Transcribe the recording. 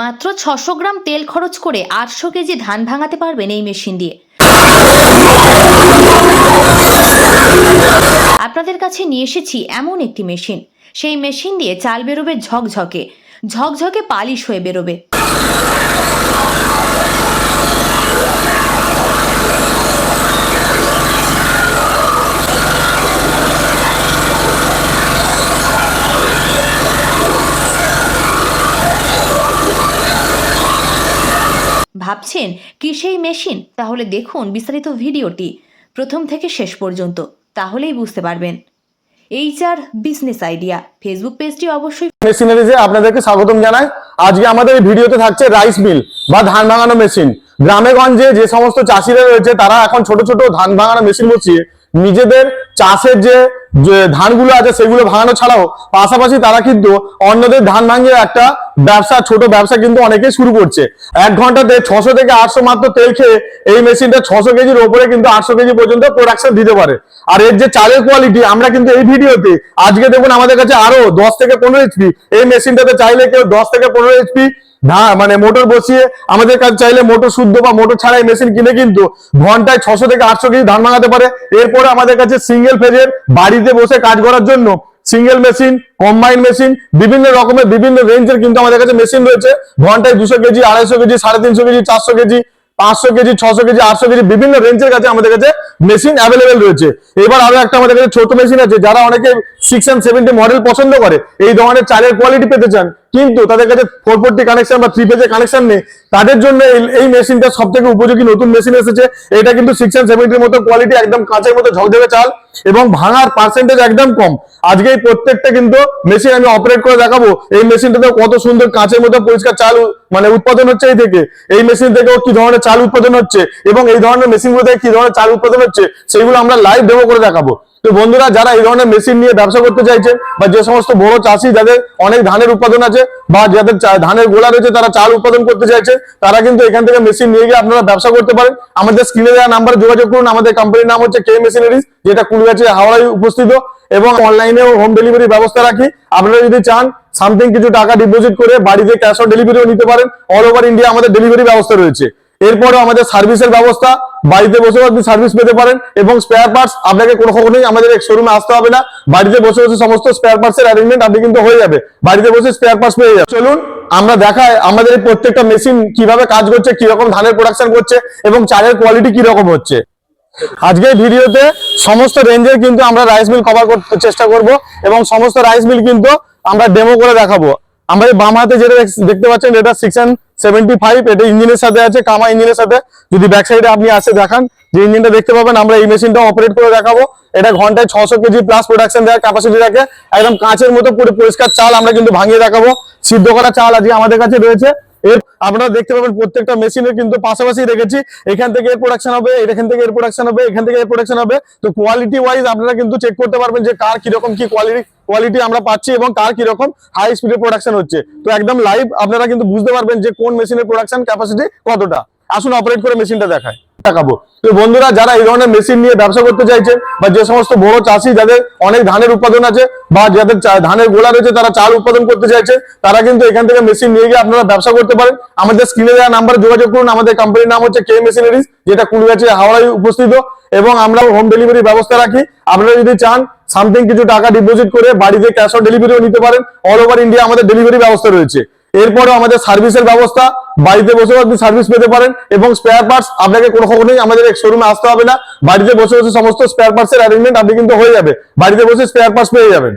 মাত্র ছশো গ্রাম তেল খরচ করে আটশো কেজি ধান ভাঙাতে পারবেন এই মেশিন দিয়ে। আপনাদের কাছে নিয়ে এসেছি এমন একটি মেশিন। সেই মেশিন দিয়ে চাল বেরোবে ঝকঝকে। ঝকঝকে পালিশ হয়ে বেরোবে। ভাবছেন কি সেই মেশিন? তাহলে দেখুন বিস্তারিত ভিডিওটি। প্রথম থেকে শেষ পর্যন্ত, তাহলেই বুঝতে পারবেন। HR business idea. ফেসবুক পেজটি অবশ্যই মেশিনারিজে আপনাদেরকে স্বাগতম জানাই। আজকে আমাদের এই ভিডিওতে থাকছে রাইস মিল বা ধান ভাঙানো মেশিন। গ্রামে গঞ্জে যে সমস্ত চাষিরা রয়েছে, তারা এখন ছোট ছোট ধান ভাঙানো মেশিন বসিয়ে নিজেদের চাষের যে যে ধানগুলো আছে, সেগুলো ভাঙানো ছাড়াও পাশাপাশি তারা কিন্তু অন্যদের ধান ভাঙিয়ে একটা ব্যবসা, ছোট ব্যবসা কিন্তু অনেকে শুরু করছে। এক ঘন্টাতে ছশো থেকে আটশো মাত্র তেল খেয়ে এই মেশিনটা ছশো কেজির ওপরে কিন্তু আটশো কেজি পর্যন্ত প্রোডাকশন দিতে পারে। আর এর যে চালের কোয়ালিটি আমরা কিন্তু এই ভিডিওতে আজকে দেখুন আমাদের কাছে আরও দশ থেকে পনেরো এইচপি এই মেশিনটাতে চাইলে কেউ দশ থেকে পনেরো এইচপি না মানে মোটর বসিয়ে আমাদের কাছে চাইলে মোটর শুদ্ধ বা মোটর ছাড়াই মেশিন কিনে কিন্তু ঘন্টায় ছশো থেকে আটশো কেজি ধান ভাঙাতে পারে। এরপরে আমাদের কাছে সিঙ্গেল ফেজের বাড়িতে বসে কাজ করার জন্য সিঙ্গেল মেশিন কম্বাইন মেশিন বিভিন্ন রকমের, বিভিন্ন রেঞ্জের কিন্তু আমাদের কাছে মেশিন রয়েছে। ঘন্টায় দুশো কেজি, আড়াইশো কেজি, সাড়ে তিনশো কেজি, চারশো কেজি, পাঁচশো কেজি, ছশো কেজি, আটশো কেজি, বিভিন্ন রেঞ্জের কাছে আমাদের কাছে মেশিন অ্যাভেলেবেল রয়েছে। এবার আরও একটা আমাদের কাছে ছোট মেশিন আছে, যারা অনেকে সিক্স অ্যান্ড সেভেন্টি মডেল পছন্দ করে, এই ধরনের চালের কোয়ালিটি পেতে চান কিন্তু তাদের কাছে ফোর ফোরটি কানেকশন বা থ্রি পেজের কানেকশন নেই। তাদের জন্য এই- মেশিনটা সব থেকে উপযোগী নতুন মেশিন এসেছে। এটা কিন্তু সিক্স অ্যান্ড সেভেন্টির মতো কোয়ালিটি একদম কাঁচের মতো ঝকঝকে চাল এবং ভাঙার পার্সেন্টেজ একদম কম। আজকে এই প্রত্যেকটা কিন্তু মেশিন আমি অপারেট করে দেখাবো। এই মেশিনটাতে কত সুন্দর কাঁচের মতো পরিষ্কার চাল মানে উৎপাদন হচ্ছে এই থেকে এই মেশিন থেকেও কি ধরনের চাল উৎপাদন হচ্ছে এবং এই ধরনের মেশিনগুলো থেকে কি ধরনের চাল উৎপাদন হচ্ছে, সেগুলো আমরা লাইভ ডেমো করে দেখাবো। তো বন্ধুরা, যারা এই ধরনের মেশিন নিয়ে ব্যবসা করতে চাইছেন বা যে সমস্ত বড় চাষি যাদের অনেক ধানের উৎপাদন আছে, বা যাদের ধানের গোলা রয়েছে, তারা চাল উৎপাদন করতে চাইছে, তারা কিন্তু এখান থেকে মেশিন নিয়ে গিয়ে আপনারা ব্যবসা করতে পারেন। আমাদের স্ক্রিনে দেওয়া নাম্বারে যোগাযোগ করুন। আমাদের কোম্পানির নাম হচ্ছে কে মেশিনারিজ যেটা কুলগাছি হাওড়ায় উপস্থিত। এবং অনলাইনেও হোম ডেলিভারি ব্যবস্থা রাখি। আপনারা যদি চান সামথিং কিছু টাকা ডিপোজিট করে বাড়িতে ক্যাশ অন ডেলিভারিও নিতে পারেন। অল ওভার ইন্ডিয়া আমাদের ডেলিভারি ব্যবস্থা রয়েছে। এরপরও আমাদের সার্ভিসের ব্যবস্থা, বাড়িতে বসেও আপনি সার্ভিস পেতে পারেন এবং স্পেয়ার পার্টস আপনাকে কোনো কখনোই আমাদের শোরুমে আসতে হবে না। বাড়িতে বসে বসে সমস্ত স্পেয়ার পার্টস এর অ্যারেঞ্জমেন্ট আপনি কিন্তু হয়ে যাবে। বাড়িতে বসে স্পেয়ার পার্টস পেয়ে যাবে চলুন, আমরা দেখাই আমাদের এই প্রত্যেকটা মেশিন কীভাবে কাজ করছে, কীরকম ধানের প্রোডাকশন করছে এবং চালের কোয়ালিটি কীরকম হচ্ছে। আজকে ভিডিওতে সমস্ত রেঞ্জের কিন্তু আমরা রাইস মিল কভার করতে চেষ্টা করব এবং সমস্ত রাইস মিল কিন্তু আমরা ডেমো করে দেখাবো। আমরা এই বাম হাতে যেটা দেখ- দেখতে পাচ্ছেন, এটা সিক্স সেভেন্টি ফাইভ এটা ইঞ্জিনের সাথে আছে, কামা ইঞ্জিনের সাথে। যদি ব্যাক সাইডে আপনি আসে দেখান, যে ইঞ্জিনটা দেখতে পাবেন, আমরা এই মেশিনটা অপারেট করে দেখাবো। এটা ঘন্টায় ছশো কেজি প্লাস প্রোডাকশন দেওয়ার ক্যাপাসিটি রাখে একদম কাঁচের মতো পুরো পরিষ্কার চাল আমরা কিন্তু ভাঙিয়ে দেখাবো। সিদ্ধ করা চাল আজকে আমাদের কাছে রয়েছে। এর আপনারা দেখতে পাবেন প্রত্যেকটা মেশিনের কিন্তু পাশাপাশি রেখেছি। এখান থেকে এর প্রোডাকশন হবে এখান থেকে এর প্রোডাকশন হবে, এখান থেকে এর প্রোডাকশন হবে। তো কোয়ালিটি ওয়াইজ আপনারা কিন্তু চেক করতে পারবেন যে কার কীরকম কি কোয়ালিটি কোয়ালিটি আমরা পাচ্ছি এবং কার কীরকম হাই স্পিডে প্রোডাকশন হচ্ছে। তো একদম লাইভ আপনারা কিন্তু বুঝতে পারবেন যে কোন মেশিনের প্রোডাকশন ক্যাপাসিটি কতটা। আসুন অপারেট করে মেশিনটা দেখায় দেখাবো। তো বন্ধুরা, যারা এই ধরনের মেশিন নিয়ে ব্যবসা করতে চাইছেন বা যে সমস্ত বড় চাষি যাদের অনেক ধানের উৎপাদন আছে, বা যাদের ধানের গোলা রয়েছে, তারা চাল উৎপাদন করতে চাইছে, তারা কিন্তু এখান থেকে মেশিন নিয়ে গিয়ে আপনারা ব্যবসা করতে পারেন। আমাদের স্ক্রিনে দেওয়া নাম্বারে যোগাযোগ করুন। আমাদের কোম্পানির নাম হচ্ছে কে মেশিনারিজ যেটা কুলগাছি হাওড়ায় উপস্থিত। এবং আমরা হোম ডেলিভারি ব্যবস্থা রাখি। আপনারা যদি চান সামথিং কিছু টাকা ডিপোজিট করে বাড়িতে ক্যাশ অন ডেলিভারিও নিতে পারেন। অল ওভার ইন্ডিয়া আমাদের ডেলিভারি ব্যবস্থা রয়েছে। এরপরও আমাদের সার্ভিসের ব্যবস্থা, বাড়িতে বসেও আপনি সার্ভিস পেতে পারেন এবং স্পেয়ার পার্টস আপনাকে কোনো কখনোই আমাদের শোরুমে আসতে হবে না। বাড়িতে বসে বসে সমস্ত স্পেয়ার পার্টস এর অ্যারেঞ্জমেন্ট আপনি কিন্তু হয়ে যাবে। বাড়িতে বসে স্পেয়ার পার্টস পেয়ে যাবেন।